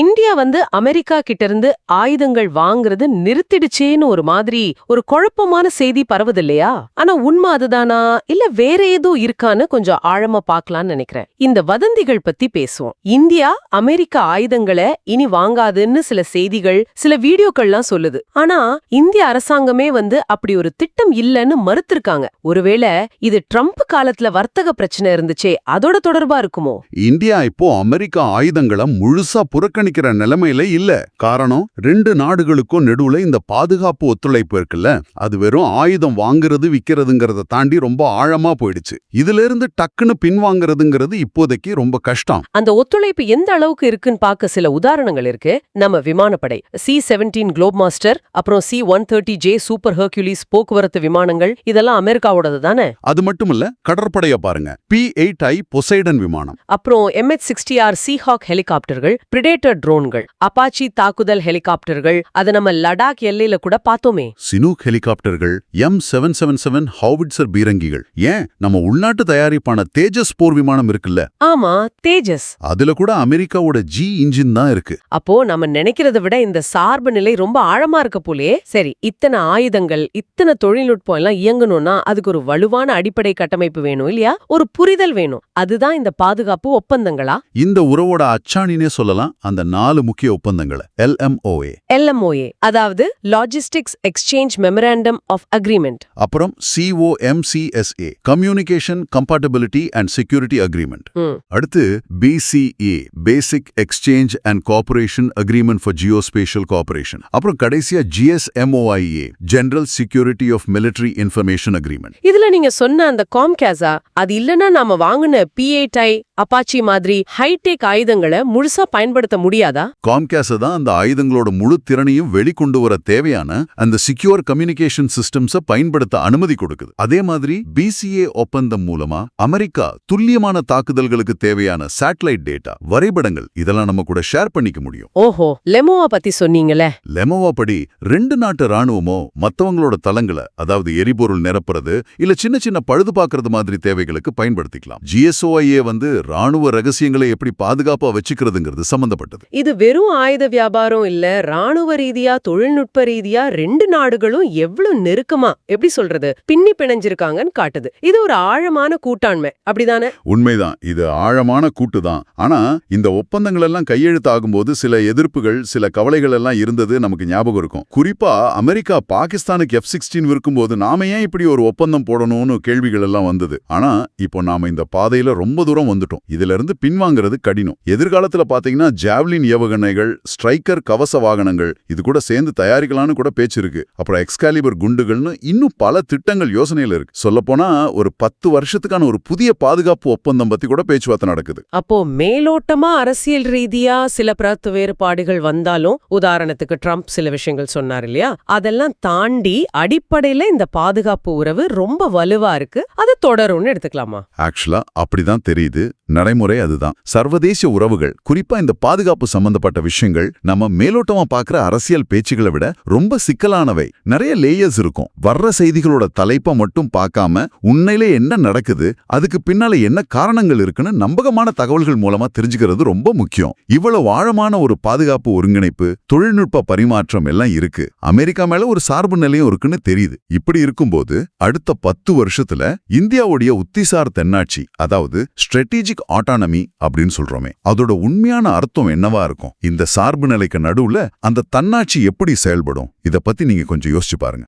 India வந்து America கிட்ட இருந்து ஆயுதங்கள் வாங்குறது நிறுத்திடுச்சேன்னு ஒரு மாதிரி ஒரு குழப்பமான செய்தி பரவுது இல்லையா ஆனா உண்மை அதுதானா? இல்ல வேற ஏதோ இருக்கான்னு கொஞ்சம் ஆழமா பாக்கலாம்னு நினைக்கிறேன். இந்த வதந்திகள் பத்தி பேசுவோம். இந்தியா அமெரிக்க ஆயுதங்களை இனி வாங்காதுன்னு சில செய்திகள் சில வீடியோக்கள்லாம் சொல்லுது. ஆனா இந்திய அரசாங்கமே வந்து அப்படி ஒரு திட்டம் இல்லைன்னு மறுத்திருக்காங்க. ஒருவேளை இது ட்ரம்ப் காலத்துல வர்த்தக பிரச்சனை இருந்துச்சே அதோட தொடர்பா இருக்குமோ? இந்தியா இப்போ அமெரிக்கா ஆயுதங்களை முழுசா புறக்கணிக்கிற நிலைமையில இல்ல. காரணம் ரெண்டு நாடுகளுக்கும் நடுவுல இந்த பாதுகாப்பு ஒத்துழைப்பு இருக்குல்ல. அது வெறும் ஆயுதம் வாங்குறது விக்கிறதுங்கிறத தாண்டி ரொம்ப ஆழமா போயிடுச்சு. இதுல இருந்து டக்குன்னு பின்வாங்குறதுங்கிறது இப்போதைக்கு ரொம்ப கஷ்டம். அந்த ஒத்துழைப்பு எந்த அளவுக்கு இருக்குன்னு பார்க்க சில உதாரணங்கள் இருக்கு. நம்ம விமானப்படை சி செவன்டீன் குளோப் மாஸ்டர் அப்புறம் C one thirty J super Hercules போக்குவரத்து விமானங்கள் இதெல்லாம் அமெரிக்காவோடது தானே? அது மட்டுமல்ல கடற்படைய பாருங்க. பி எயிட் ஐ பொசைடன் விமானம். அப்புறம் எம்ஹெச் சிக்ஸ்டி ஆர் சீஹாக் ஹெலிகாப்டர்கள் பிரிடேட்டர் ட்ரோன்கள் அப்பாச்சி தாக்குதல் ஹெலிகாப்டர்கள் அதை நம்ம லடாக் எல்லையில கூட பார்த்தோமே. சினூக் ஹெலிகாப்டர்கள் M seven seven seven howitzer பீரங்கிகள். ஏன்? நம்ம உள்நாட்டு தயாரிப்பான தேஜஸ் போர் விமானம் இருக்குல்ல? ஆமா தேஜஸ் அதுல கூட அமெரிக்காவோட ஜி இன்ஜின் தான் இருக்கு. அப்போ நம்ம நினைக்கிறத விட இந்த சார்பு நிலை ரொம்ப ஆழமா இருக்க போலயே சரி இத்தனை ஆயுதங்கள் இத்தனை தொழில்நுட்பம் எல்லாம் இயங்கணும்னா அதுக்கு ஒரு வலுவான அடிப்படை கட்டமைப்பு வேணும் இல்லையா? ஒரு புரிதல் வேணும். அதுதான் இந்த பாதுகாப்பு ஒப்பந்தங்களா? இந்த உறவோட அச்சாணினே சொல்லலாம் அந்த நாலு முக்கிய ஒப்பந்தங்களை எல்எம்ஓஏ எல்எம்ஓஏ அதாவது logistics exchange memorandum of agreement அப்புறம் COMCSA communication compatibility and security agreement அடுத்து BCA basic exchange and cooperation agreement for geospatial cooperation அப்புறம் கடைசியா GSMOIA general security of military information agreement இதுல நீங்க சொன்ன அந்த காம்கேஸா அது இல்லனா நாம வாங்குன பிஏடை அப்பாச்சி மாதிரி ஹைடெக் ஆயுதங்களை முழுசா பயன்படுத்த முடியாதா? காம்கேஸ தான் அந்த ஆயுதங்களோட முழு திறனையும் வெளிக்கொண்டு வர தேவையான அந்த சிக்யூர் கம்யூனிகேஷன் சிஸ்டம்ஸ பயன்படுத்த அனுமதி கொடுக்குது. அதே மாதிரி பிசிஏ ஒப்பந்தம் மூலமா அமெரிக்கா துல்லியமான தாக்குதல்களுக்கு தேவையான சேட்டலைட் டேட்டா வரைபடங்கள் இதெல்லாம் நம்ம கூட ஷேர் பண்ணிக்க முடியும். ஓஹோ லெமோவா பத்தி சொன்னீங்களே. லெமோவா படி ரெண்டு நாட்டு ராணுவமோ மத்தவங்களோட தளங்களை அதாவது எரிபொருள் நிரப்புறது இல்ல சின்ன சின்ன பழுது பார்க்கறது மாதிரி தேவைகளுக்கு பயன்படுத்திக்கலாம். ஜிஎஸ்ஓஐஏ வந்து ராணுவ ரகசியங்களை எப்படி பாதுகாப்பா வச்சுக்கிறதுங்கிறது சம்பந்தப்பட்டது. இது வெறும் ஆயுத வியாபாரம் இல்ல ராணுவ ரீதியா தொழில்நுட்ப ரீதியா ரெண்டு நாடுகளும் எவ்வளவு நெருக்கமா எப்படி சொல்றது பின்னி பிணைஞ்சிருக்காங்கன்னு காட்டுது. இது ஒரு ஆழமான கூட்டாண்மை அப்படிதானே? உண்மைதான் இது ஆழமான கூட்டு தான். ஆனா இந்த ஒப்பந்தங்கள் எல்லாம் கையெழுத்தாகும்போது சில எதிர்ப்புகள் சில கவலைகள் எல்லாம் இருந்தது நமக்கு ஞாபகம் இருக்கும். குறிப்பா அமெரிக்கா பாகிஸ்தானுக்கு எஃப் சிக்ஸ்டீன் விற்கும்போது நாம ஏன் இப்படி ஒரு ஒப்பந்தம் போடணும்னு கேள்விகள் எல்லாம் வந்தது. ஆனா இப்போ நாம இந்த பாதையில ரொம்ப தூரம் வந்துட்டோம். இதுல இருந்து பின்வாங்கிறது கடினம். எதிர்காலத்துல பாத்தீங்கன்னா ஜாவ்லின் ஏவுகணைகள் ஸ்ட்ரைக்கர் கவச வாகனங்கள் இது கூட சேர்ந்து தயாரிக்கலாம்னு கூட பேச்சு இருக்கு. அப்புறம் எக்ஸ்காலிபர் குண்டுகள்னு இன்னும் பல திட்டங்கள் யோசனையில இருக்கு. சொல்லப்போனா ஒரு பத்து வருஷத்துக்கான ஒரு புதிய பாதுகாப்பு ஒப்பந்தம் பத்தி கூட பேச்சுவார்த்தை நடக்குது. அப்போ மேலோட்டமா அரசியல் ரீதியா சில பிரத்து வேறுபாடுகள் வந்தாலும் உதாரணத்துக்கு ட்ரம்ப் சில விஷயங்கள் சொன்னார் இல்லையா? அதெல்லாம் தாண்டி அடிப்படையில இந்த பாதுகாப்பு உறவு ரொம்ப வலுவா இருக்கு. அது தொடரும்னு எடுத்துக்கலாமா? ஆக்சுவலா அப்படிதான் தெரியுது. நடைமுறை அதுதான். சர்வதேச உறவுகள் குறிப்பா இந்த பாதுகாப்பு சம்பந்தப்பட்ட விஷயங்கள் நம்ம மேலோட்டமா பாக்குற அரசியல் பேச்சுகளை விட ரொம்ப சிக்கலானவை. நிறைய லேயர்ஸ் இருக்கும். வர்ற செய்திகளோட தலைப்பை மட்டும் பார்க்காம உண்மையிலே என்ன நடக்குது அதுக்கு பின்னால என்ன காரணங்கள் இருக்குன்னு நம்பகமான தகவல்கள் மூலமா தெரிஞ்சுக்கிறது ரொம்ப முக்கியம். இவ்வளவு ஆழமான ஒரு பாதுகாப்பு ஒருங்கிணைப்பு தொழில்நுட்ப பரிமாற்றம் எல்லாம் இருக்கு. அமெரிக்கா மேல ஒரு சார்பு நிலையம் இருக்குன்னு தெரியுது. இப்படி இருக்கும்போது அடுத்த பத்து வருஷத்துல இந்தியாவுடைய உத்திசார் தென்னாட்சி அதாவது ஸ்ட்ராட்டஜிக் ஆட்டானமி அப்படின்னு சொல்றோமே. அதோட உண்மையான அர்த்தம் என்னவா இருக்கும்? இந்த சார்பு நிலைக்கு நடுவுல அந்த தன்னாட்சி எப்படி செயல்படும்? இதை பத்தி நீங்க கொஞ்சம் யோசிச்சு பாருங்க.